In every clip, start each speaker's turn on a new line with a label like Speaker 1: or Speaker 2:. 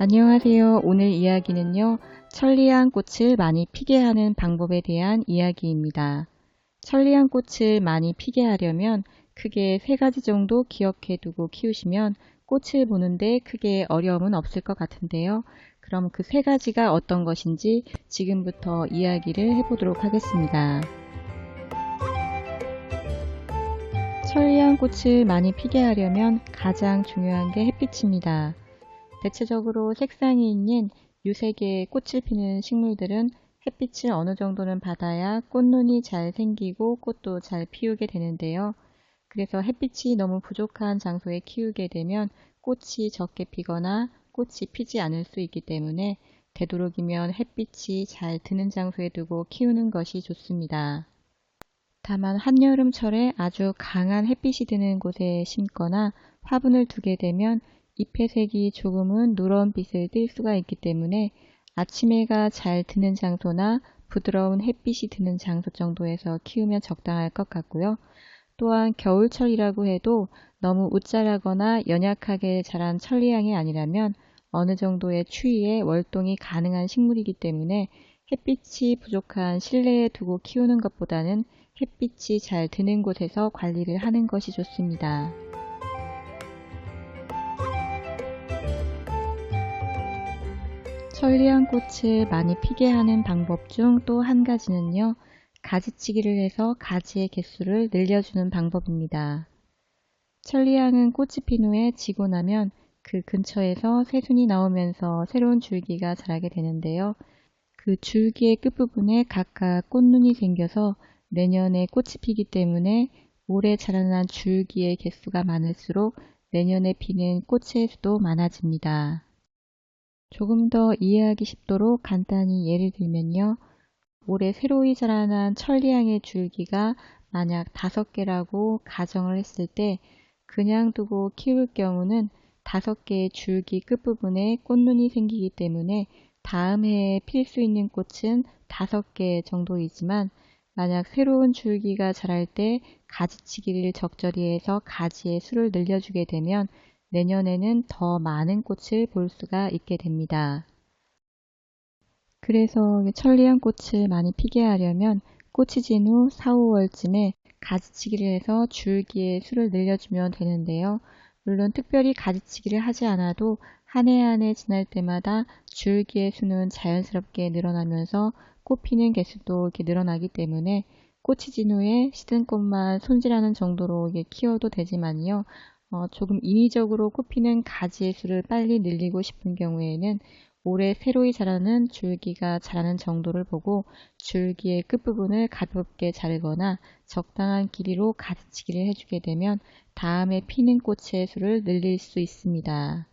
Speaker 1: 안녕하세요. 오늘 이야기는요. 천리안 꽃을 많이 피게 하는 방법에 대한 이야기입니다. 천리안 꽃을 많이 피게 하려면 크게 세 가지 정도 기억해 두고 키우시면 꽃을 보는데 크게 어려움은 없을 것 같은데요. 그럼 그 세 가지가 어떤 것인지 지금부터 이야기를 해보도록 하겠습니다. 천리안 꽃을 많이 피게 하려면 가장 중요한 게 햇빛입니다. 대체적으로 색상이 있는 유색의 꽃을 피는 식물들은 햇빛을 어느 정도는 받아야 꽃눈이 잘 생기고 꽃도 잘 피우게 되는데요. 그래서 햇빛이 너무 부족한 장소에 키우게 되면 꽃이 적게 피거나 꽃이 피지 않을 수 있기 때문에 되도록이면 햇빛이 잘 드는 장소에 두고 키우는 것이 좋습니다. 다만 한여름철에 아주 강한 햇빛이 드는 곳에 심거나 화분을 두게 되면 잎의 색이 조금은 누런 빛을 띨 수가 있기 때문에 아침 해가 잘 드는 장소나 부드러운 햇빛이 드는 장소 정도에서 키우면 적당할 것 같고요. 또한 겨울철이라고 해도 너무 웃자라거나 연약하게 자란 천리향이 아니라면 어느 정도의 추위에 월동이 가능한 식물이기 때문에 햇빛이 부족한 실내에 두고 키우는 것보다는 햇빛이 잘 드는 곳에서 관리를 하는 것이 좋습니다. 천리안 꽃을 많이 피게 하는 방법 중 또 한 가지는요. 가지치기를 해서 가지의 개수를 늘려주는 방법입니다. 천리향은 꽃이 핀 후에 지고 나면 그 근처에서 새순이 나오면서 새로운 줄기가 자라게 되는데요. 그 줄기의 끝부분에 각각 꽃눈이 생겨서 내년에 꽃이 피기 때문에 올해 자라난 줄기의 개수가 많을수록 내년에 피는 꽃의 수도 많아집니다. 조금 더 이해하기 쉽도록 간단히 예를 들면요. 올해 새로이 자라난 천리향의 줄기가 만약 다섯 개라고 가정을 했을 때 그냥 두고 키울 경우는 다섯 개의 줄기 끝부분에 꽃눈이 생기기 때문에 다음 해에 필 수 있는 꽃은 다섯 개 정도이지만 만약 새로운 줄기가 자랄 때 가지치기를 적절히 해서 가지의 수를 늘려주게 되면 내년에는 더 많은 꽃을 볼 수가 있게 됩니다. 그래서 천리안 꽃을 많이 피게 하려면 꽃이 진 후 4, 5월쯤에 가지치기를 해서 줄기의 수를 늘려주면 되는데요. 물론 특별히 가지치기를 하지 않아도 한 해 한 해 지날 때마다 줄기의 수는 자연스럽게 늘어나면서 꽃 피는 개수도 이렇게 늘어나기 때문에 꽃이 진 후에 시든 꽃만 손질하는 정도로 이게 키워도 되지만요. 어, 조금 인위적으로 꽃 피는 가지의 수를 빨리 늘리고 싶은 경우에는 올해 새로이 자라는 줄기가 자라는 정도를 보고 줄기의 끝부분을 가볍게 자르거나 적당한 길이로 가지치기를 해주게 되면 다음에 피는 꽃의 수를 늘릴 수 있습니다.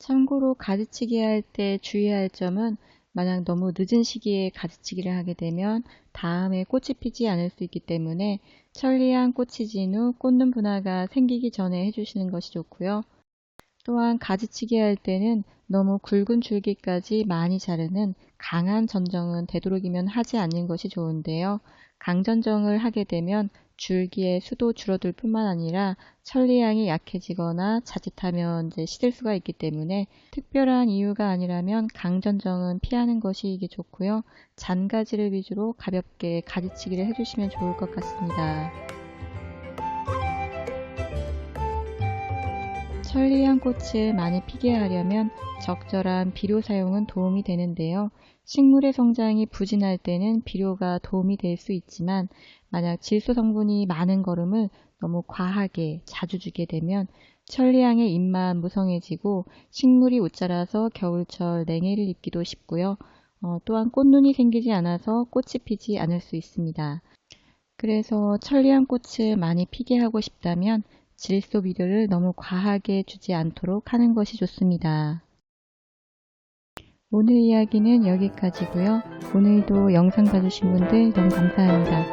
Speaker 1: 참고로 가지치기 할 때 주의할 점은 만약 너무 늦은 시기에 가지치기를 하게 되면 다음에 꽃이 피지 않을 수 있기 때문에 천리한 꽃이 진후 꽃눈 분화가 생기기 전에 해주시는 것이 좋고요. 또한 가지치기 할 때는 너무 굵은 줄기까지 많이 자르는 강한 전정은 되도록이면 하지 않는 것이 좋은데요. 강전정을 하게 되면 줄기의 수도 줄어들 뿐만 아니라 천리향이 약해지거나 자칫하면 이제 시들 수가 있기 때문에 특별한 이유가 아니라면 강전정은 피하는 것이 이게 좋고요. 잔가지를 위주로 가볍게 가지치기를 해주시면 좋을 것 같습니다. 천리향 꽃을 많이 피게 하려면 적절한 비료 사용은 도움이 되는데요. 식물의 성장이 부진할 때는 비료가 도움이 될 수 있지만 만약 질소 성분이 많은 거름을 너무 과하게 자주 주게 되면 천리향의 잎만 무성해지고 식물이 웃자라서 겨울철 냉해를 입기도 쉽고요. 어, 또한 꽃눈이 생기지 않아서 꽃이 피지 않을 수 있습니다. 그래서 천리향 꽃을 많이 피게 하고 싶다면 질소 비료를 너무 과하게 주지 않도록 하는 것이 좋습니다. 오늘 이야기는 여기까지고요. 오늘도 영상 봐주신 분들 너무 감사합니다.